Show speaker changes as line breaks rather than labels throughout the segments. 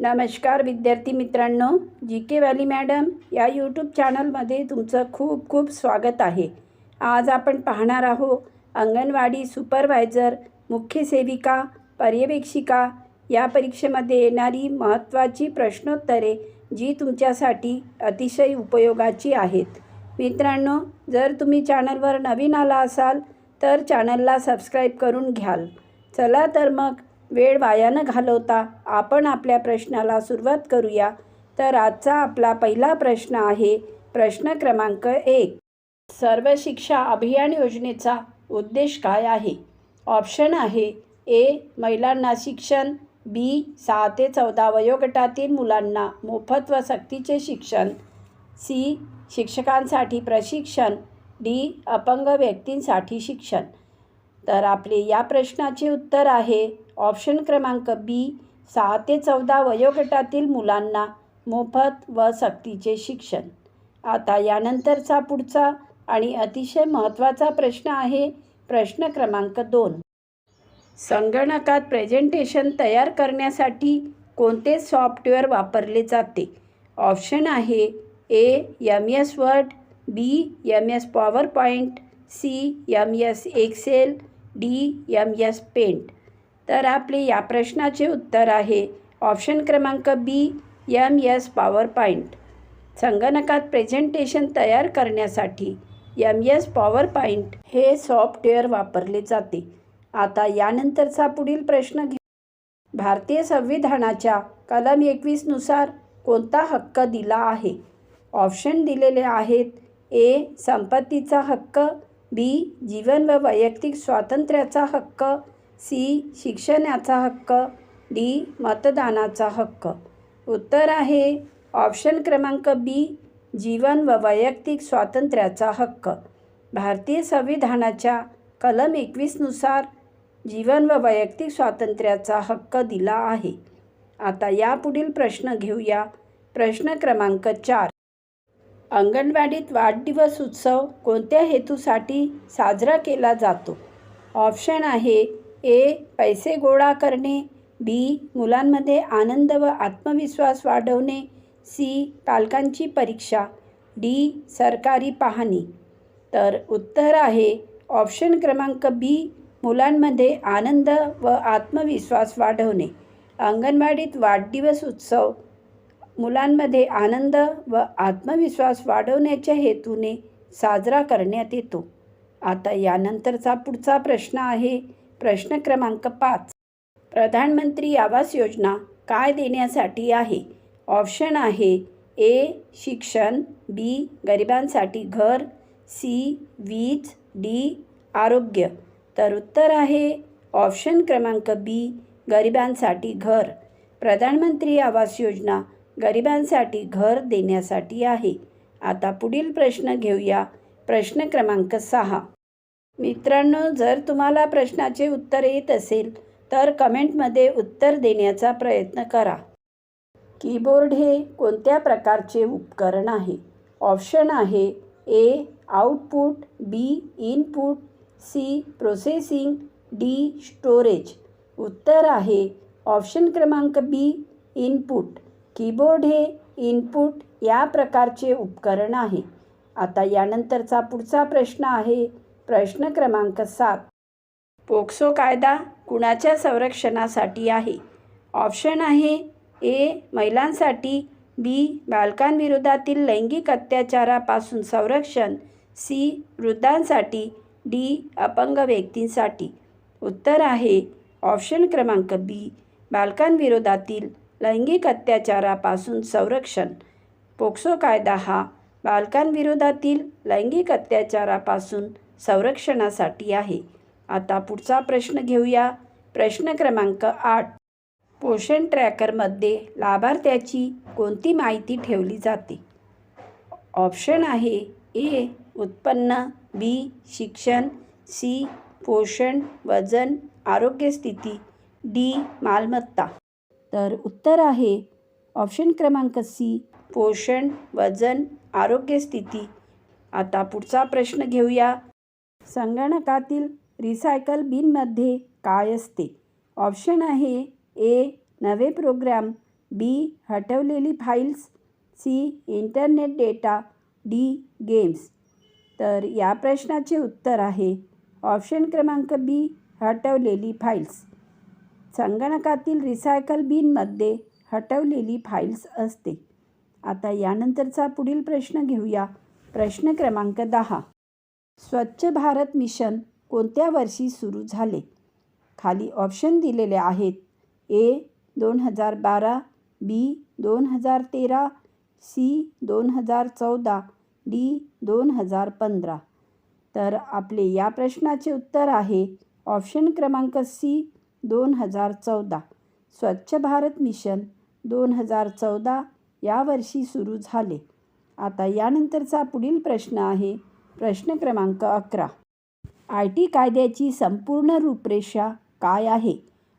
नमस्कार विद्यार्थी मित्रांनो जी के वॅली मॅडम या यूट्यूब चॅनलमध्ये तुमचं खूप खूप स्वागत आहे. आज आपण पाहणार आहोत अंगणवाडी सुपरवायझर मुख्य सेविका पर्यवेक्षिका या परीक्षेमध्ये येणारी महत्त्वाची प्रश्नोत्तरे जी तुमच्यासाठी अतिशय उपयोगाची आहेत. मित्रांनो जर तुम्ही चॅनलवर नवीन आला असाल तर चॅनलला सबस्क्राईब करून घ्याल. चला तर मग वेळ वाया न घालवता आपण आपल्या प्रश्नाला सुरुवात करूया. तर आजचा आपला पहिला प्रश्न आहे प्रश्न क्रमांक एक. सर्व शिक्षा अभियान योजनेचा उद्देश काय आहे? ऑप्शन आहे ए. महिलांना शिक्षण बी. सहा ते चौदा वयोगटातील मुलांना मोफत व सक्तीचे शिक्षण सी. शिक्षकांसाठी प्रशिक्षण डी. अपंग व्यक्तींसाठी शिक्षण. तर आपले या प्रश्नाचे उत्तर आहे ऑप्शन क्रमांक बी सहा ते चौदा वयोगटातील मुलांना मोफत व सक्तीचे शिक्षण. आता यानंतरचा पुढचा आणि अतिशय महत्त्वाचा प्रश्न आहे प्रश्न क्रमांक दोन. संगणकात प्रेझेंटेशन तयार करण्यासाठी कोणते सॉफ्टवेअर वापरले जाते? ऑप्शन आहे A M S Word B M S PowerPoint C M S Excel D M S Paint. तर आपले या प्रश्नाचे उत्तर आहे ऑप्शन क्रमांक B M S PowerPoint संगणकात प्रेझेंटेशन तयार करण्यासाठी एम एस पॉवर पॉईंट हे सॉफ्टवेअर वापरले जाते. आता यानंतरचा पुढील प्रश्न घे. भारतीय संविधानाच्या कलम एकवीसनुसार कोणता हक्क दिला आहे? ऑप्शन दिलेले आहेत ए संपत्तीचा हक्क बी. जीवन व वैयक्तिक स्वातंत्र्याचा हक्क. सी. शिक्षणाचा हक्क. डी. मतदानाचा हक्क. उत्तर आहे. ऑप्शन क्रमांक बी. जीवन व वैयक्तिक स्वातंत्र्याचा हक्क. भारतीय संविधानाच्या कलम एकवीसनुसार जीवन व वैयक्तिक स्वातंत्र्याचा हक्क दिला आहे. आता यापुढील प्रश्न घेऊया. प्रश्न क्रमांक चार. अंगणवाडीत वाढदिवस उत्सव कोणत्या हेतूसाठी साजरा केला जातो? ऑप्शन आहे ए पैसे गोळा करणे बी मुलांमध्ये आनंद व आत्मविश्वास वाढवणे सी पालकांची परीक्षा डी सरकारी पाहणी. तर उत्तर आहे ऑप्शन क्रमांक बी मुलांमध्ये आनंद व आत्मविश्वास वाढवणे. अंगणवाडीत वाढदिवस उत्सव मुलांमध्ये आनंद व आत्मविश्वास वाढवण्याच्या हेतूने साजरा करण्यात येतो. आता यानंतरचा पुढचा प्रश्न आहे. प्रश्न क्रमांक पाच. प्रधानमंत्री आवास योजना काय देण्यासाठी आहे? ऑप्शन आहे ए. शिक्षण बी. गरिबांसाठी घर सी. वीज डी. आरोग्य. तर उत्तर आहे ऑप्शन क्रमांक बी. गरिबांसाठी घर. प्रधानमंत्री आवास योजना गरिबांसाठी घर देण्यासाठी आहे. आता पुढील प्रश्न घेऊया. प्रश्न क्रमांक सहा. मित्रांनो जर तुम्हाला प्रश्नाचे उत्तर येत असेल तर कमेंटमध्ये उत्तर देण्याचा प्रयत्न करा. कीबोर्ड हे कोणत्या प्रकारचे उपकरण आहे? ऑप्शन आहे A output B input C processing D storage. उत्तर आहे ऑप्शन क्रमांक बी इनपुट. कीबोर्ड हे इनपुट या प्रकारचे उपकरण आहे. आता यानंतरचा पुढचा प्रश्न आहे प्रश्न क्रमांक सात. पोक्सो कायदा कुणाच्या संरक्षणासाठी आहे? ऑप्शन आहे ए महिलांसाठी बी बालकांविरोधातील लैंगिक अत्याचारापासून संरक्षण सी वृद्धांसाठी डी अपंग व्यक्तींसाठी. उत्तर आहे ऑप्शन क्रमांक बी बालकांविरोधातील लैंगिक अत्याचारापासून संरक्षण. पोक्सो कायदा हा बालकांविरोधातील लैंगिक अत्याचारापासून संरक्षणासाठी आहे. आता पुढचा प्रश्न घेऊया. प्रश्न क्रमांक आठ. पोषण ट्रॅकरमध्ये लाभार्थ्याची कोणती माहिती ठेवली जाते? ऑप्शन आहे ए उत्पन्न बी शिक्षण सी पोषण वजन आरोग्यस्थिती डी मालमत्ता. तर उत्तर आहे. ऑप्शन क्रमांक सी. पोषण वजन आरोग्य स्थिती. आता पुढचा प्रश्न घेऊया. संगणकातील रिसायकल बिनमध्ये काय असते? ऑप्शन आहे ए. नवे program B. हटवलेली files C. Internet data D. Games. तर या प्रश्नाचे उत्तर आहे. ऑप्शन क्रमांक बी. हटवलेली फाईल्स. संगणकातील रिसायकल बिनमध्ये हटवलेली फाईल्स असते. आता यानंतरचा पुढील प्रश्न घेऊया. प्रश्न क्रमांक दहा. स्वच्छ भारत मिशन कोणत्या वर्षी सुरू झाले? खाली ऑप्शन दिलेले आहेत. ए दोन हजार बारा बी दोन हजार तेरा सी दोन हजार चौदा डी दोन हजार पंधरा. तर आपले या प्रश्नाचे उत्तर आहे. ऑप्शन क्रमांक सी दोन हजार चौदा. स्वच्छ भारत मिशन दोन हजार चौदा या वर्षी सुरू झाले. आता यानंतरचा पुढील प्रश्न आहे प्रश्न क्रमांक अकरा. आय टी कायद्याची संपूर्ण रूपरेषा काय आहे?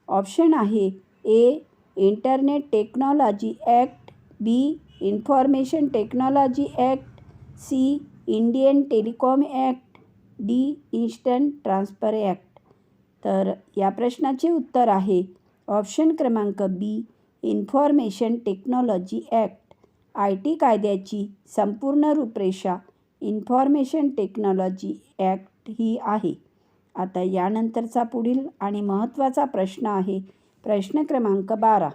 ऑप्शन आहे A internet technology act B information technology act C Indian telecom act D instant transfer act. तर या प्रश्नाचे उत्तर आहे ऑप्शन क्रमांक B information technology act. I T कायद्याची संपूर्ण रूपरेषा इन्फॉर्मेशन टेक्नॉलॉजी ॲक्ट ही आहे. आता यानंतरचा पुढील आणि महत्त्वाचा प्रश्न आहे प्रश्न क्रमांक बारा.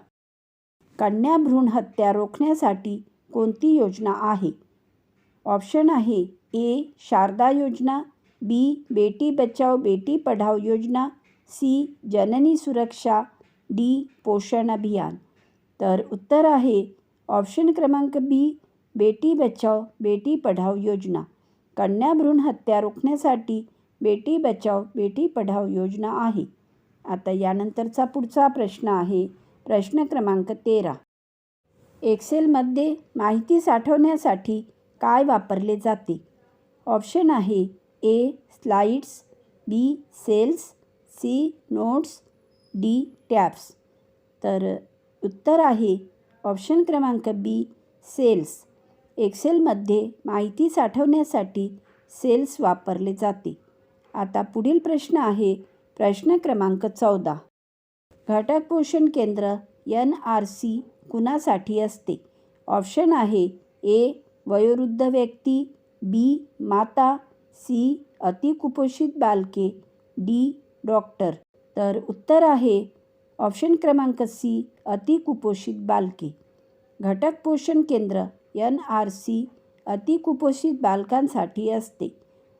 कन्या भ्रूण हत्या रोखण्यासाठी कोणती योजना आहे? ऑप्शन आहे ए शारदा योजना बी बेटी बचाओ बेटी पढाओ योजना सी जननी सुरक्षा डी पोषण अभियान. तर उत्तर आहे ऑप्शन क्रमांक बी बेटी बचाओ बेटी पढाओ योजना. कन्या भ्रूण हत्या रोखण्यासाठी बेटी बचाओ बेटी पढाओ योजना आहे. आता यानंतरचा पुढचा प्रश्न आहे. प्रश्न क्रमांक तेरा. एक्सेलमध्ये माहिती साठवण्यासाठी काय वापरले जाते? ऑप्शन आहे A slides B cells C notes D taps तर उत्तर आहे ऑप्शन क्रमांक बी सेल्स एक्सेलमध्ये माहिती साठवण्यासाठी सेल्स वापरले जाते. आता पुढील प्रश्न आहे प्रश्न क्रमांक चौदा. घटक पोषण केंद्र एन आर सी कुणासाठी असते? ऑप्शन आहे ए वयोवृद्ध व्यक्ती बी माता सी. अतिकुपोषित बालके. डी. डॉक्टर. तर उत्तर आहे ऑप्शन क्रमांक सी. अतिकुपोषित बालके. घटक पोषण केंद्र एन आर सी अतिकुपोषित बालकांसाठी असते.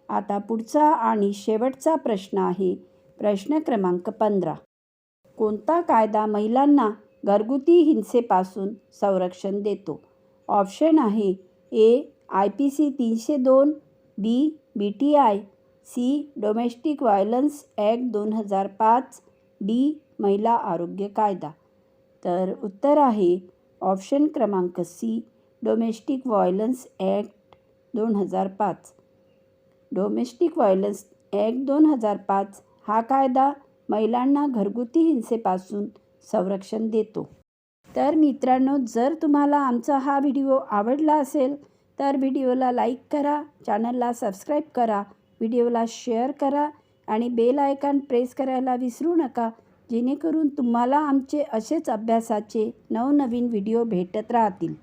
आता पुढचा आणि शेवटचा प्रश्न आहे प्रश्न क्रमांक पंधरा. कोणता कायदा महिलांना घरगुती हिंसेपासून संरक्षण देतो? ऑप्शन आहे ए. आय. पी. सी. तीनशे दोन B. B T I C domestic violence act दोन हजार पाच डी महिला आरोग्य कायदा. तर उत्तर आहे ऑप्शन क्रमांक सी डोमेस्टिक व्हायलन्स ॲक्ट दोन हजार पाच. डोमेस्टिक व्हायलन्स ॲक्ट दोन हजार पाच हा कायदा महिलांना घरगुती हिंसेपासून संरक्षण देतो. तर मित्रांनो जर तुम्हाला आमचा हा व्हिडिओ आवडला असेल तर व्हिडिओला लाईक करा चॅनलला सबस्क्राईब करा व्हिडिओला शेअर करा आणि बेल आयकॉन प्रेस करायला विसरू नका जेणेकरून तुम्हाला आमचे असेच अभ्यासाचे नवनवीन व्हिडिओ भेटत राहतील.